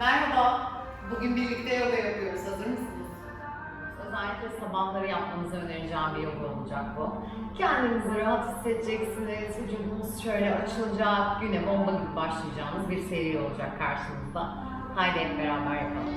Merhaba. Bugün birlikte yoga yapıyoruz. Hazır mısınız? Özellikle sabahları yapmanızı önereceğim bir yoga olacak bu. Kendinizi rahat hissedeceksiniz, vücudunuz şöyle açılacak, güne bomba gibi başlayacağınız bir seri olacak karşınızda. Haydi hep beraber yapalım.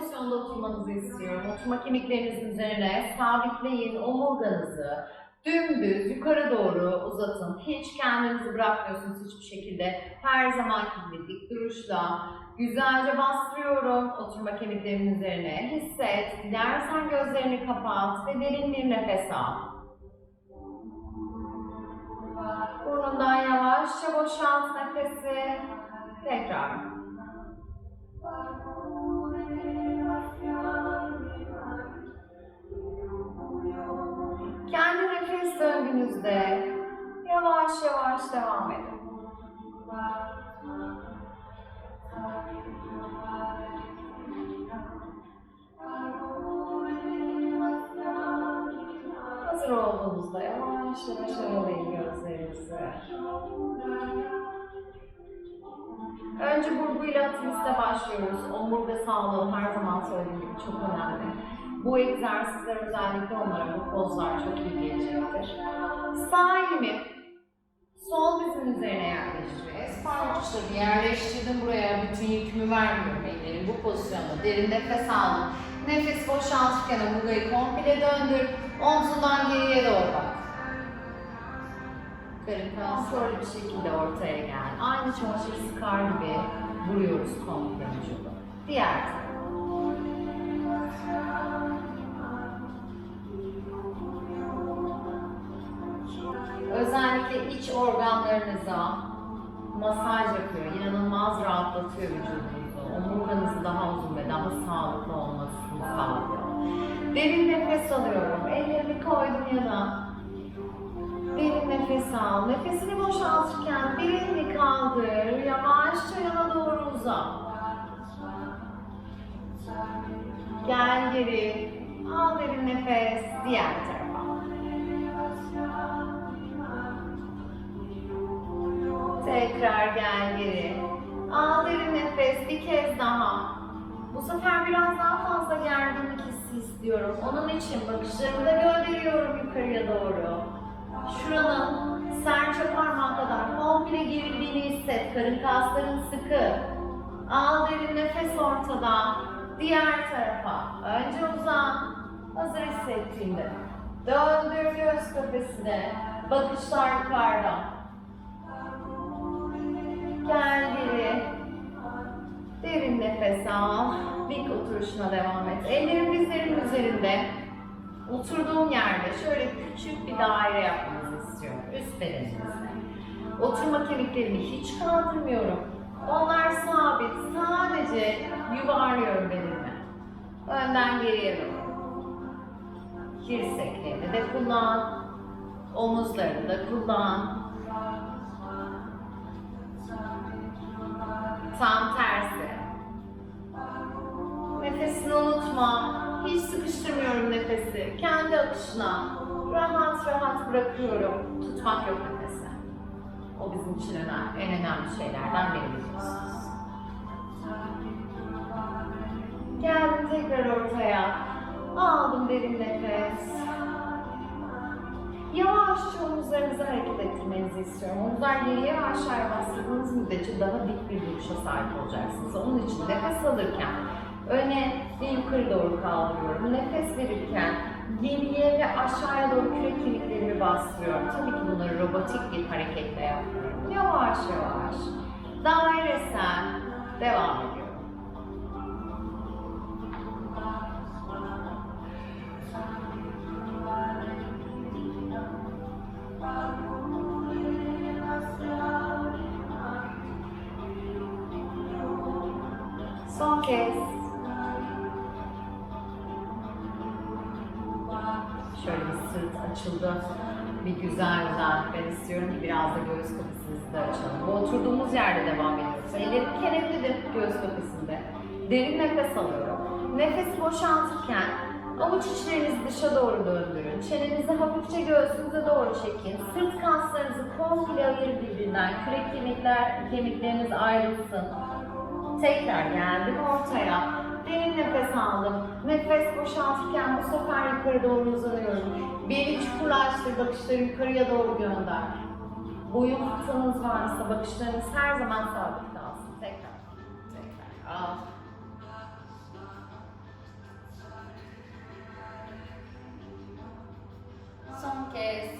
Pozisyonda oturmanızı istiyorum. Oturma kemiklerinizin üzerine sabitleyin omurganızı. Dümdüz yukarı doğru uzatın. Hiç kendinizi bırakmıyorsunuz hiçbir şekilde. Her zamanki gibi dik duruşla. Güzelce bastırıyorum oturma kemiklerimin üzerine. Hisset. Dilersen gözlerini kapat ve derin bir nefes al. Burnundan yavaşça boşalt nefesi. Tekrar. Döngünüzde yavaş yavaş devam edin. Hazır olduğunuzda yavaş yavaş aralayın gözlerinizi. Önce burguyla atımızla başlıyoruz. Omurga sağlığı her zaman söylediğim gibi çok önemli. Bu egzersizler özellikle onlara bu pozlar çok iyi gelecektir. Sağ elimi sol dizin üzerine yerleştiriyoruz. Parmak uçlarımı yerleştirdim buraya. Bütün yükümü vermiyorum ellerim bu pozisyonda. Derin nefes aldım. Nefes boşaltırken omurgayı komple döndür. Omzundan geriye doğru bak. Karın. Kontrollü bir şekilde ortaya gel. Aynı çamaşır sıkar gibi vuruyoruz komple vücudu. Diğer Özellikle iç organlarınıza masaj yapıyor. İnanılmaz rahatlatıyor vücudunuzu. Omurganızı daha uzun ve daha sağlıklı olmasını sağlıyor. Derin nefes alıyorum. Ellerimi koydum yana. Derin nefes al. Nefesini boşaltırken belini kaldır. Yavaşça yana doğru uzat. Gel geri. Al derin nefes. Diğer tarafa. Tekrar gel geri. Al derin nefes. Bir kez daha. Bu sefer biraz daha fazla gerginlik hissi istiyorum. Onun için bakışlarımı da gönderiyorum yukarıya doğru. Şuranın serçe parmağı kadar komple gerildiğini hisset. Karın kasların sıkı. Al derin nefes ortada. Diğer tarafa. Önce uzan. Hazır hissettiğinde. Döndür göğüs kafesine. Bakışlar yukarıda. Gel geri. Derin nefes al. Dik oturuşuna devam et. Ellerim dizlerim üzerinde. Oturduğum yerde şöyle küçük bir daire yapmanızı istiyorum. Üst bedeninizde. Oturma kemiklerimi hiç kaldırmıyorum. Onlar sabit. Sadece yuvarlıyorum bedenimi. Önden geriye doğru. Dirseklerini de kullan. Omuzlarını da kullan. Tam tersi. Nefesini unutma. Hiç sıkıştırmıyorum nefesi. Kendi akışına rahat rahat bırakıyorum. Tutmak yok nefesi. O bizim için önemli, en önemli şeylerden biri. Geldim tekrar ortaya. Aldım derin nefes. Yavaşça omuzlarınızı hareket ettirmenizi istiyorum. Omuzlar geriye ve aşağıya bastırdığınız müddetçe daha dik bir duruşa sahip olacaksınız. Onun için nefes alırken öne ve yukarı doğru kaldırıyorum. Nefes verirken geriye ve aşağıya doğru kürek kemiklerimi bastırıyorum. Tabii ki bunları robotik bir hareketle yapıyorum. Yavaş yavaş, dairesel devam ediyorum. Şöyle bir sırt açıldı. Bir güzel güzel. Ben istiyorum ki biraz da göğüs kafesinizi de açalım. Bu oturduğumuz yerde devam ediyoruz. Ellerim kenetlidir göğüs kafesinde. Derin nefes alıyorum. Nefesi boşaltırken avuç içlerinizi dışa doğru döndürün. Çenenizi hafifçe göğsünüze doğru çekin. Sırt kaslarınızı komple ayır birbirinden. Kürek kemikler, kemikleriniz ayrılsın. Tekrar geldim ortaya. Aldım. Nefes boşaltırken bu sefer yukarı doğru uzanıyorum. Beni çukurlaştır, bakışları yukarıya doğru gönder. Boyun fıtığınız varsa bakışlarınız her zaman sabit kalsın. Tekrar. Tekrar. Son kez.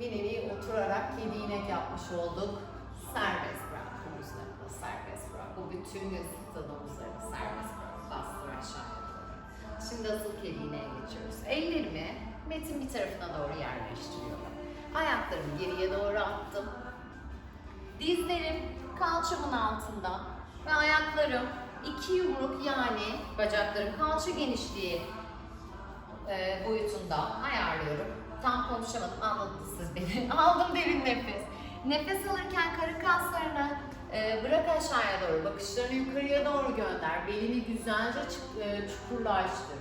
Bir nevi oturarak kedi inek yapmış olduk. Serbest omuzlarını, serbest bırak. Bu bütün gün sıktığın omuzlarını serbest bırak. Bastır aşağıya doğru. Şimdi asıl kedi geçiyoruz. Ellerimi metin bir tarafına doğru yerleştiriyorum. Ayaklarımı geriye doğru attım. Dizlerim kalçamın altında ve ayaklarım iki yumruk yani bacaklarım kalça genişliği e, boyutunda ayarlıyorum. Tam konuşamadım, anladınız siz beni. Aldım derin nefes. Nefes alırken karın kaslarını e, bırak aşağıya doğru, bakışlarını yukarıya doğru gönder. Belini güzelce e, çukurlaştır.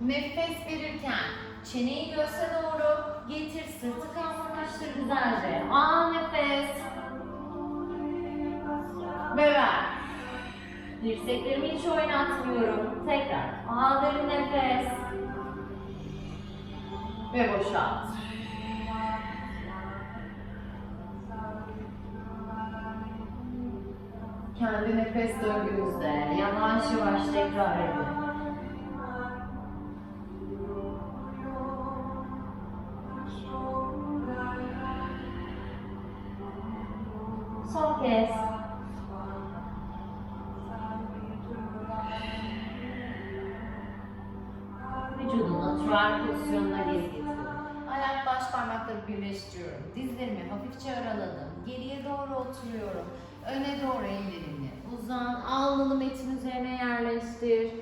Nefes verirken çeneyi göğse doğru getir, sırtı kalınlaştır güzelce. Al nefes. Ve ver. Dirseklerimi hiç oynatmıyorum. Tekrar. Al derin nefes ve boşalt. Kendi nefes döngünüzde yavaş yavaş tekrar edin. Son kez. Vücudun natural pozisyonuna geri. Ayak baş birleştiriyorum. Dizlerimi hafifçe araladım. Geriye doğru oturuyorum. Öne doğru ellerimle uzan. Alnını metin üzerine yerleştir.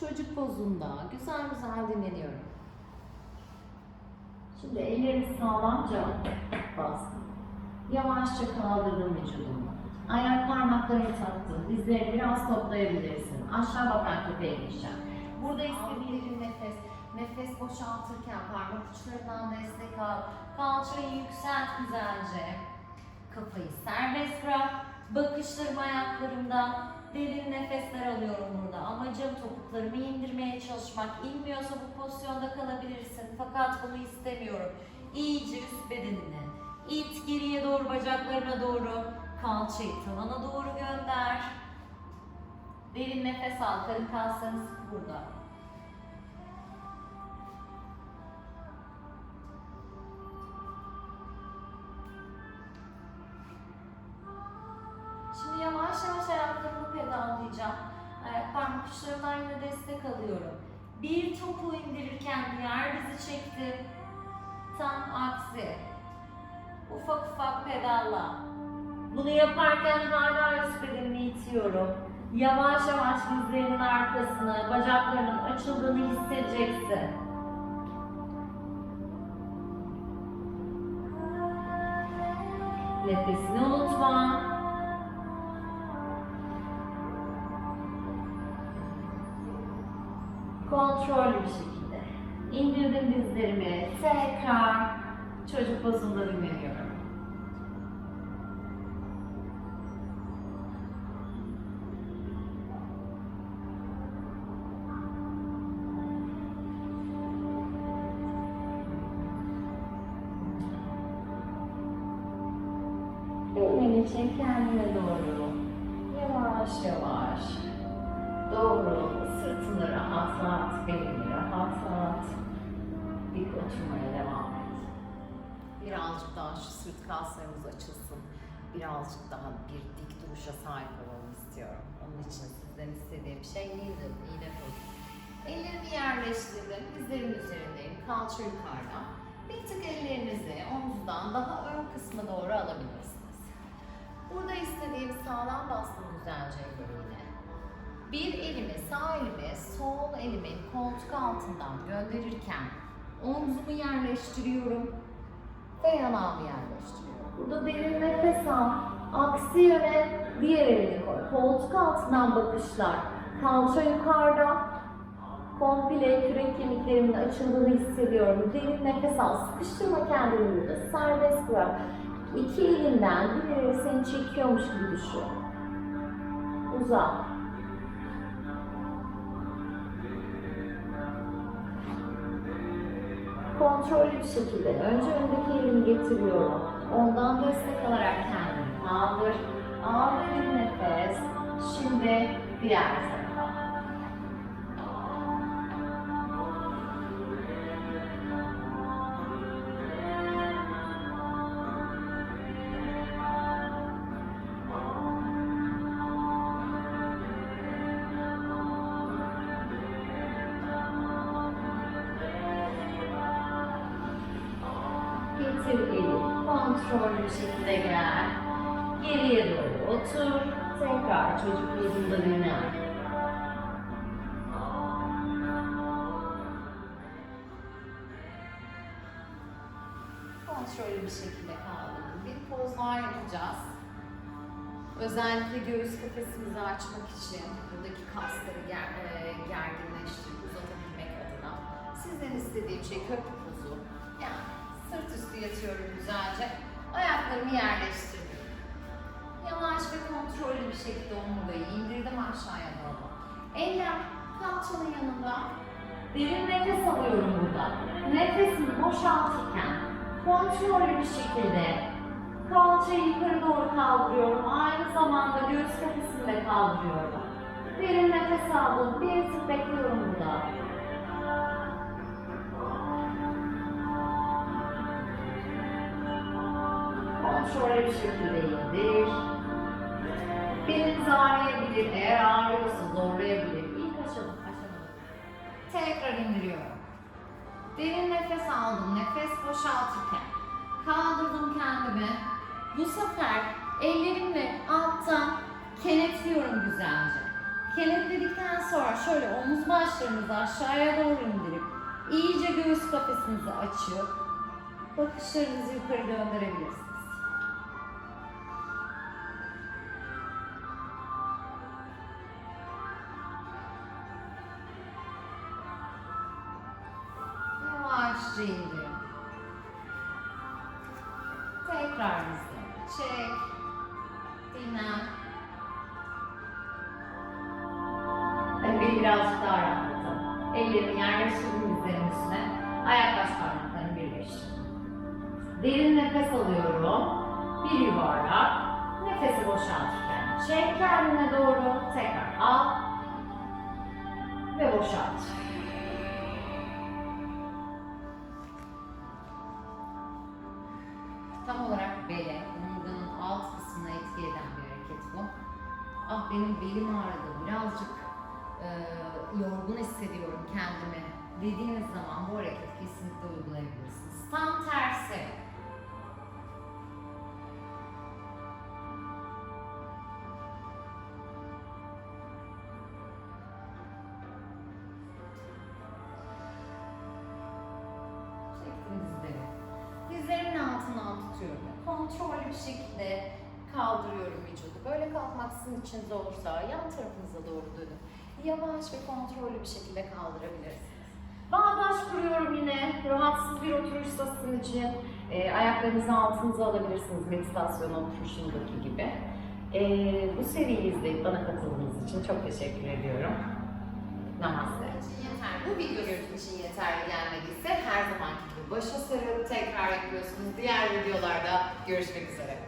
Çocuk pozunda güzel güzel dinleniyorum. Şimdi ellerimi sağlamca bastım. Yavaşça kaldırdım vücudumu. Ayak parmaklarını taktım. Dizleri biraz toplayabilirsin. Aşağı bakan köpeğe geçeceğim. Burada istediğin nefes. Nefes boşaltırken parmak uçlarından destek al. Kalçayı yükselt güzelce. Kafayı serbest bırak. Bakışlarım ayaklarımda. Derin nefesler alıyorum burada. Amacım topuklarımı indirmeye çalışmak. İnmiyorsa bu pozisyonda kalabilirsin. Fakat bunu istemiyorum. İyice üst bedenini. İt geriye doğru bacaklarına doğru. Kalçayı tavana doğru gönder. Derin nefes al. Karın kaslarını sık burada. Bir topu indirirken diğer dizi çektim. Tam aksi. Ufak ufak pedalla. Bunu yaparken hala üst bedenimi itiyorum. Yavaş yavaş dizlerinin arkasını, bacaklarının açıldığını hissedeceksin. Nefesini unutma. Kontrollü bir şekilde. İndirdim dizlerimi. Tekrar çocuk pozunda dinleniyorum. Kaslarımız açılsın. Birazcık daha bir dik duruşa sahip olalım istiyorum. Onun için sizden istediğim şey nedir? İğne pozisyonu. Ellerimi yerleştirdim. Dizlerimin üzerindeyim. Kalça yukarıda. Bir tık ellerinizi omuzdan daha ön kısma doğru alabilirsiniz. Burada istediğim sağlam bastım güzelce ellerine. Bir elimi, sağ elimi, sol elimin koltuk altından gönderirken omzumu yerleştiriyorum ve yanağımı yerleştiriyorum. Burada derin nefes al. Aksi yöne diğer elini koy. Koltuk altından bakışlar. Kalça yukarıda. Komple kürek kemiklerimin açıldığını hissediyorum. Derin nefes al. Sıkıştırma kendini burada. Serbest bırak. İki elinden bir seni çekiyormuş gibi düşün. Uzat. Kontrollü bir şekilde önce öndeki elimi getiriyorum. Ondan destek alarak kendimi kaldır. Al nefes. Şimdi diğer kontrollü bir şekilde gel. Geriye doğru otur. Tekrar çocuk pozunda dinlen. Kontrollü bir şekilde kaldırdım. Bir pozlar yapacağız. Özellikle göğüs kafesimizi açmak için buradaki kasları ger, e, gerginleştirip uzatabilmek adına sizden istediğim şey köprü pozu. Yani sırt üstü yatıyorum güzelce. Ayaklarımı yerleştirdim. Yavaş ve kontrollü bir şekilde omurgayı indirdim aşağıya doğru. Eller kalçanın yanında. Derin nefes alıyorum burada. Nefesimi boşaltırken kontrollü bir şekilde kalçayı yukarı doğru kaldırıyorum. Aynı zamanda göğüs kafesini de kaldırıyorum. Derin nefes aldım. Bir tık bekliyorum burada. Kontrollü bir şekilde indir. Beliniz ağrıyabilir. Eğer ağrıyorsa zorlayabilir. İlk aşama, aşamada. Tekrar indiriyorum. Derin nefes aldım. Nefes boşaltırken. Kaldırdım kendimi. Bu sefer ellerimle alttan kenetliyorum güzelce. Kenetledikten sonra şöyle omuz başlarınızı aşağıya doğru indirip iyice göğüs kafesinizi açıp bakışlarınızı yukarı gönderebilirsiniz. İndirin. Tekrar dizlerini çek. Dinlen. Hadi beni birazcık daha rahatlatalım. Ellerimi yerleştirdim dizlerimin üstüne. Ayak baş parmaklarını birleştirdim. Derin nefes alıyorum. Bir yuvarlak. Nefesi boşaltırken çek kendine doğru. Tekrar al. Ve boşalt. Benim belim ağrıdı, birazcık e, yorgun hissediyorum kendimi dediğiniz zaman bu hareketi kesinlikle uygulayabilirsiniz. Tam tersi. Çektim dizleri. Dizlerimin altından tutuyorum. Kontrollü bir şekilde kaldırıyorum vücudu. Böyle kalkmak sizin için zorsa yan tarafınıza doğru dönün. Yavaş ve kontrollü bir şekilde kaldırabilirsiniz. Bağdaş kuruyorum yine. Rahatsız bir oturuşsa sizin için e, ayaklarınızı altınıza alabilirsiniz meditasyon oturuşundaki gibi. E, bu seriyi izleyip bana katıldığınız için çok teşekkür ediyorum. Namaste. yeter. Bu video görüntü için yeterli gelmediyse her zamanki gibi başa sarıp tekrar yapıyorsunuz. Diğer videolarda görüşmek üzere.